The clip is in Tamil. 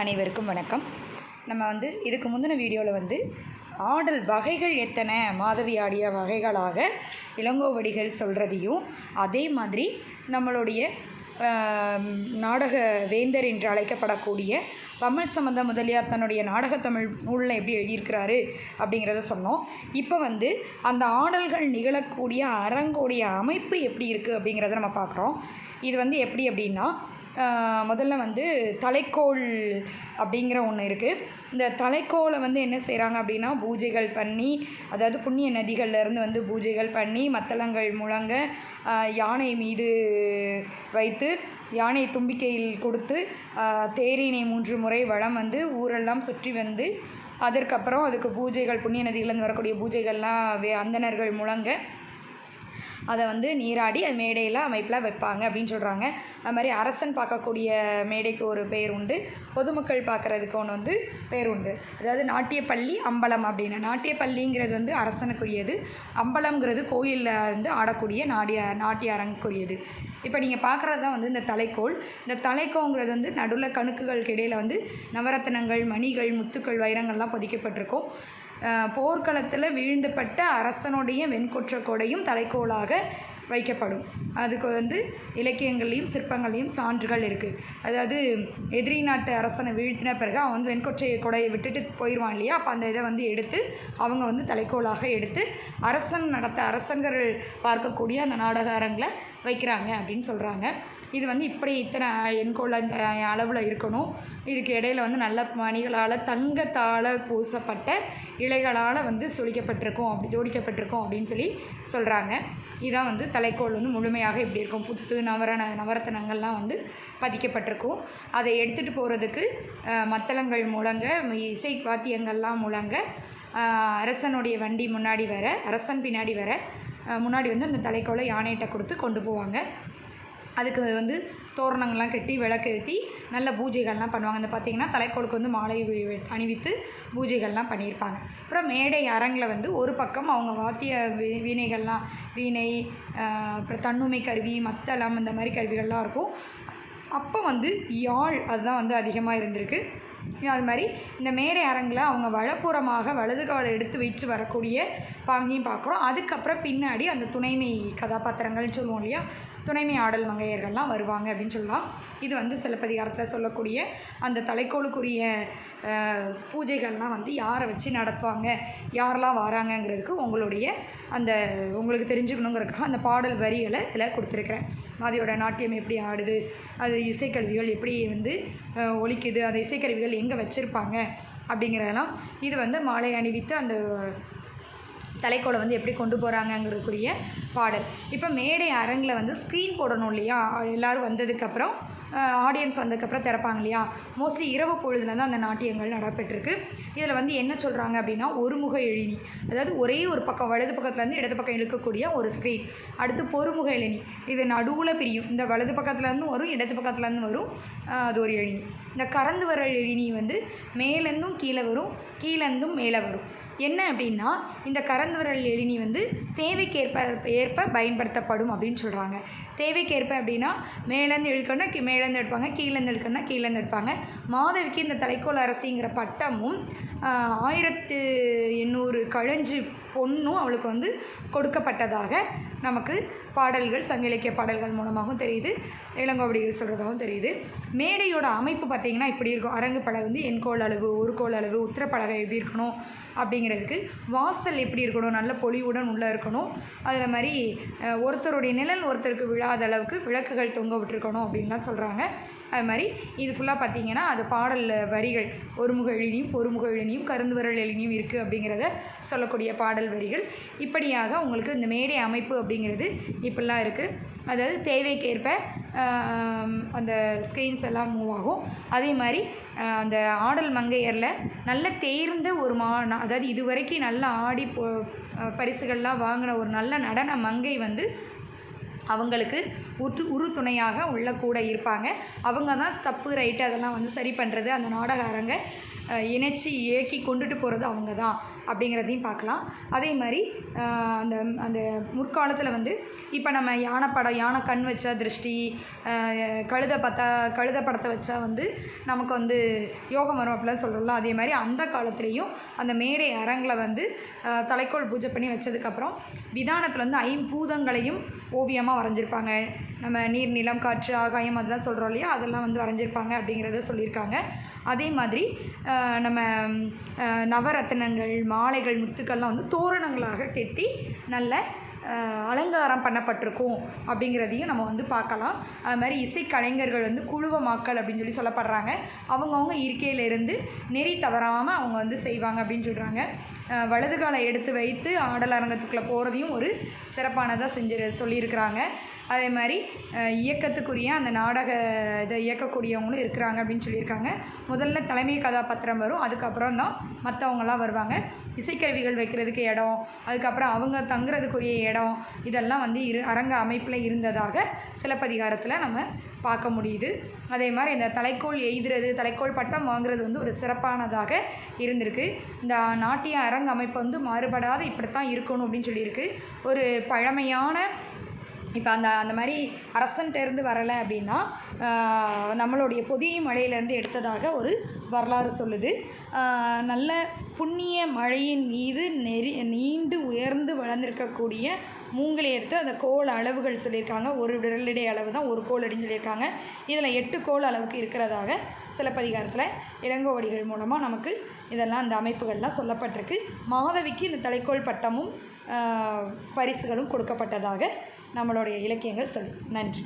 அனைவருக்கும் வணக்கம். நம்ம வந்து இதுக்கு முந்தின வீடியோவில் வந்து ஆடல் வகைகள் எத்தனை? மாதவி ஆடிய வகைகளாக இளங்கோவடிகள் சொல்கிறதையும் அதே மாதிரி நம்மளுடைய நாடக வேந்தர் என்று அழைக்கப்படக்கூடிய தமிழ் சம்பந்த முதலியார் தன்னுடைய நாடக தமிழ் நூலில் எப்படி எழுதியிருக்கிறாரு அப்படிங்கிறத சொன்னோம். இப்போ வந்து அந்த ஆடல்கள் நிகழக்கூடிய அரங்கோடைய அமைப்பு எப்படி இருக்குது அப்படிங்கிறத நம்ம பார்க்குறோம் இது வந்து எப்படி அப்படின்னா முதல்ல வந்து தலைக்கோல் அப்படிங்கிற ஒன்று இருக்குது இந்த தலைக்கோலை வந்து என்ன செய்கிறாங்க அப்படின்னா பூஜைகள் பண்ணி அதாவது புண்ணிய நதிகள்ல இருந்து வந்து பூஜைகள் பண்ணி மத்தளங்கள் முழங்க யானை மீது வைத்து யானை தும்பிக்கையில் கொடுத்து தேரினை மூன்று முறை வளம் வந்து ஊரெல்லாம் சுற்றி வந்து அதற்கப்புறம் அதுக்கு பூஜைகள் புண்ணிய நதிகளில் வரக்கூடிய பூஜைகள்லாம் வே அந்தணர்கள் முழங்க அதை வந்து நீராடி அது மேடையில் அமைப்பில் வைப்பாங்க அப்படின்னு சொல்கிறாங்க அது மாதிரி அரசன் பார்க்கக்கூடிய மேடைக்கு ஒரு பெயர் உண்டு. பொதுமக்கள் பார்க்குறதுக்கு ஒன்று வந்து பெயர் உண்டு. அதாவது நாட்டியப்பள்ளி அம்பலம் அப்படின்னு. நாட்டியப்பள்ளிங்கிறது வந்து அரசனுக்குரியது. அம்பலம்ங்கிறது கோயிலில் வந்து ஆடக்கூடிய நாடிய நாட்டிய அரங்குக்குரியது இப்போ நீங்கள் பார்க்குறது தான் வந்து இந்த தலைக்கோல் இந்த தலைக்கோங்கிறது வந்து நடுவில் கணுக்குகளுக்கு இடையில் வந்து நவரத்தினங்கள் மணிகள் முத்துக்கள் வைரங்கள்லாம் பதிக்கப்பட்டிருக்கும். போர்க்களத்தில் வீழ்ந்துபட்ட அரசனுடைய வெண்கொற்ற கொடையும் தலைக்கோலாக வைக்கப்படும். அதுக்கு வந்து இலக்கியங்கள்லேயும் சிற்பங்கள்லேயும் சான்றுகள் இருக்குது அதாவது எதிரி நாட்டு அரசனை வீழ்த்தின பிறகு அவன் வந்து வெண்கொற்றை கொடையை விட்டுட்டு போயிடுவான் இல்லையா? அப்போ அந்த இதை வந்து எடுத்து அவங்க வந்து தலைக்கோலாக எடுத்து அரசன் நடத்த அரசர்கள் பார்க்கக்கூடிய அந்த நாடக அரங்கில் வைக்கிறாங்க அப்படின்னு சொல்கிறாங்க இது வந்து இப்படி இத்தனை எண்கோள் அந்த அளவில் இருக்கணும். இதுக்கு இடையில வந்து நல்ல மணிகளால் தங்கத்தால் பூசப்பட்ட இலைகளால் வந்து சுழிக்கப்பட்டிருக்கும் அப்படி ஜோடிக்கப்பட்டிருக்கும் அப்படின்னு சொல்லி சொல்கிறாங்க இதான் வந்து தலைக்கோள் வந்து முழுமையாக இப்படி இருக்கும். புத்து நவரண நவரத்தனங்கள்லாம் வந்து பதிக்கப்பட்டிருக்கும். அதை எடுத்துகிட்டு போகிறதுக்கு மத்தளங்கள் முழங்க இசை வாத்தியங்கள்லாம் முழங்க அரசனுடைய வண்டி முன்னாடி வர அரசன் பின்னாடி வர முன்னாடி வந்து அந்த தலைக்கோலை யானைகிட்ட கொடுத்து கொண்டு போவாங்க. அதுக்கு வந்து தோரணங்கள்லாம் கட்டி விளக்கேற்றி நல்ல பூஜைகள்லாம் பண்ணுவாங்க. இந்த பார்த்திங்கன்னா தலைக்கோளுக்கு வந்து மாலை அணிவித்து பூஜைகள்லாம் பண்ணியிருப்பாங்க. அப்புறம் மேடை அரங்கில் வந்து ஒரு பக்கம் அவங்க வாத்திய வீணைகள்லாம் வீணை அப்புறம் தன்னுமை கருவி மத்தளம் இந்த மாதிரி கருவிகள்லாம் இருக்கும். அப்போ வந்து யாழ் அதுதான் வந்து அதிகமாக இருந்திருக்கு. அது மாதிரி இந்த மேடை அரங்கில் அவங்க வலப்புறமாக வலது காலை எடுத்து வச்சு வரக்கூடிய பாங்கையும் பார்க்குறோம். அதுக்கப்புறம் பின்னாடி அந்த துணைமை கதாபாத்திரங்கள்னு சொல்லுவோம் இல்லையா? துணைமை ஆடல் மங்கையர்கள்லாம் வருவாங்க அப்படின்னு சொல்லலாம். இது வந்து சிலப்பதிகாரத்தில் சொல்லக்கூடிய அந்த தலைக்கோளுக்குரிய பூஜைகள்லாம் வந்து யாரை வச்சு நடத்துவாங்க யாரெல்லாம் வராங்கங்கிறதுக்கு உங்களுடைய அந்த உங்களுக்கு தெரிஞ்சுக்கணுங்கிறதுக்காக அந்த பாடல் வரிகளை இதில் கொடுத்துருக்குறேன். மாதியோட நாட்டியம் எப்படி ஆடுது அது இசைக்கருவிகள் எப்படி வந்து ஒழிக்குது அந்த இசைக்கருவிகள் எங்கே வச்சுருப்பாங்க அப்படிங்கிறதெல்லாம் இது வந்து மாலை அணிவித்து அந்த தலைக்கோலை வந்து எப்படி கொண்டு போகிறாங்கங்கிறதுக்குரிய பாடல். இப்போ மேடை அரங்கில் வந்து ஸ்க்ரீன் போடணும் இல்லையா? எல்லோரும் வந்ததுக்கப்புறம் ஆடியன்ஸ் வந்ததுக்கப்புறம் திறப்பாங்க இல்லையா? மோஸ்ட்லி இரவு பொழுதுல தான் அந்த நாட்டியங்கள் நடைபெற்றிருக்கு. இதில் வந்து என்ன சொல்கிறாங்க அப்படின்னா ஒருமுக எழினி அதாவது ஒரே ஒரு பக்கம் வலது பக்கத்துலேருந்து இடது பக்கம் இழுக்கக்கூடிய ஒரு ஸ்க்ரீன் அடுத்து பொறுமுக எழினி இது நடுவில் பிரியும். இந்த வலது பக்கத்துலேருந்து வரும் இடது பக்கத்துலேருந்து வரும். அது ஒரு எழினி இந்த கறந்து வர எழினி வந்து மேலேருந்தும் கீழே வரும் கீழேருந்தும் மேலே வரும். என்ன அப்படின்னா இந்த கறந்து வரல் எழினி வந்து தேவைக்கேற்ப ஏற்ப பயன்படுத்தப்படும் அப்படின்னு சொல்கிறாங்க தேவைக்கேற்ப அப்படின்னா மேலேருந்து இழுக்கணும்னா மேலே மேலேருந்து எடுப்பாங்க கீழேருந்து எடுக்கணும்னா கீழேருந்து எடுப்பாங்க. மாதவிக்கு இந்த தலைக்கோல் அரசிங்கிற பட்டமும் ஆயிரத்து எண்ணூறு கழஞ்சு பொண்ணும் அவளுக்கு வந்து கொடுக்கப்பட்டதாக நமக்கு பாடல்கள் சங்க இலக்கிய பாடல்கள் மூலமாகவும் தெரியுது. இளங்கோவடிகள் சொல்கிறதாகவும் தெரியுது. மேடையோட அமைப்பு பார்த்திங்கன்னா இப்படி இருக்கும். அரங்கு வந்து எண்கோள் அளவு ஒரு கோள் அளவு உத்திரப்பலகை எப்படி இருக்கணும் அப்படிங்கிறதுக்கு வாசல் எப்படி இருக்கணும் நல்ல பொலிவுடன் உள்ளே இருக்கணும். அதில் மாதிரி ஒருத்தருடைய நிழல் ஒருத்தருக்கு விழாத அளவுக்கு விளக்குகள் தொங்க விட்டுருக்கணும் அப்படின்லாம் சொல்கிறாங்க அது மாதிரி இது ஃபுல்லாக பார்த்திங்கன்னா அது பாடல் வரிகள். ஒருமுக எழினியும் பொறுமுக எழினியும் கருந்து விரல் எழினியும் இருக்குது அப்படிங்கிறத சொல்லக்கூடிய பாடல் வரிகள். இப்படியாக உங்களுக்கு இந்த மேடை அமைப்பு அப்படிங்கிறது இப்படிலாம் இருக்குது அதாவது தேவைக்கேற்ப அந்த ஸ்க்ரீன்ஸ் எல்லாம் மூவ் ஆகும். அதே மாதிரி அந்த ஆடல் மங்கையரில் நல்ல தேர்ந்த ஒரு மா அதாவது இதுவரைக்கும் நல்லா ஆடி போ பரிசுகள்லாம் வாங்கின ஒரு நல்ல நடன மங்கை வந்து அவங்களுக்கு உற்று உறுதுணையாக உள்ள கூட இருப்பாங்க. அவங்க தான் தப்பு ரைட்டு அதெல்லாம் வந்து சரி பண்ணுறது அந்த நாடக அரங்க இணைச்சி இயக்கி கொண்டுட்டு போகிறது அவங்க தான் அப்படிங்கிறதையும் பார்க்கலாம். அதே மாதிரி அந்த அந்த முற்காலத்தில் வந்து இப்போ நம்ம யானை படம் யானை கண் வச்சா திருஷ்டி கழுத பார்த்தா கழுத படத்தை வச்சா வந்து நமக்கு வந்து யோகம் வரும் அப்படிலாம் சொல்கிறோம்ல அதே மாதிரி அந்த காலத்துலேயும் அந்த மேடை அரங்கில் வந்து தலைக்கோள் தலைக்கோல் பூஜை பண்ணி வச்சதுக்கப்புறம் விதானத்தில் வந்து ஐம்பூதங்களையும் ஓவியமாக வரைஞ்சிருப்பாங்க. நம்ம நீர் நிலம் காற்று ஆகாயம் அதெல்லாம் சொல்கிறோம் இல்லையா? அதெல்லாம் வந்து வரைஞ்சிருப்பாங்க அப்படிங்கிறத சொல்லியிருக்காங்க. அதே மாதிரி நம்ம நவரத்தினங்கள் மாலைகள் முத்துக்கள்லாம் வந்து தோரணங்களாக கெட்டி நல்ல அலங்காரம் பண்ணப்பட்டிருக்கும் அப்படிங்கிறதையும் நம்ம வந்து பார்க்கலாம். அது மாதிரி இசைக்கலைஞர்கள் வந்து குழுவமாக்கல் அப்படின்னு சொல்லி சொல்லப்படுறாங்க. அவங்கவுங்க இருக்கையிலேருந்து நெறி தவறாமல் அவங்க வந்து செய்வாங்க அப்படின்னு சொல்கிறாங்க வலது காலை எடுத்து வைத்து ஆடல் அரங்கத்துக்குள்ளே போகிறதையும் ஒரு சிறப்பானதாக செஞ்சு சொல்லியிருக்கிறாங்க. அதே மாதிரி இயக்கத்துக்குரிய அந்த நாடக இதை இயக்கக்கூடியவங்களும் இருக்கிறாங்க அப்படின்னு சொல்லியிருக்காங்க. முதல்ல தலைமை கதாபாத்திரம் வரும். அதுக்கப்புறம் தான் மற்றவங்களாம் வருவாங்க. இசைக்கருவிகள் வைக்கிறதுக்கு இடம் அதுக்கப்புறம் அவங்க தங்குறதுக்குரிய இடம் இதெல்லாம் வந்து இரு அரங்க அமைப்பில் இருந்ததாக சிலப்பதிகாரத்தில் நம்ம பார்க்க முடியுது. அதே மாதிரி இந்த தலைக்கோல் எய்துறது தலைக்கோல் பட்டம் வாங்குறது வந்து ஒரு சிறப்பானதாக இருந்திருக்கு. இந்த நாட்டிய அரங்க அமைப்பு வந்து மாறுபடாத இப்படித்தான் இருக்கணும் அப்படின்னு சொல்லியிருக்கு. ஒரு பழமையான இப்போ அந்த அந்த மாதிரி அரசன்ட்டேருந்து வரலை அப்படின்னா நம்மளுடைய பொதிய மழையிலேருந்து எடுத்ததாக ஒரு வரலாறு சொல்லுது. நல்ல புண்ணிய மழையின் மீது நெறி நீண்டு உயர்ந்து வளர்ந்திருக்கக்கூடிய மூங்கிலை எடுத்து அந்த கோல் அளவுகள் சொல்லியிருக்காங்க. ஒரு விரலிடை அளவு தான் ஒரு கோல் அப்படின்னு சொல்லியிருக்காங்க. இதில் எட்டு கோல் அளவுக்கு இருக்கிறதாக சிலப்பதிகாரத்தில் இளங்கோவடிகள் மூலமாக நமக்கு இதெல்லாம் இந்த அமைப்புகள்லாம் சொல்லப்பட்டிருக்கு. மாதவிக்கு இந்த தலைக்கோல் பட்டமும் பரிசுகளும் கொடுக்கப்பட்டதாக நம்மளுடைய இலக்கியங்கள் சொல்லு. நன்றி.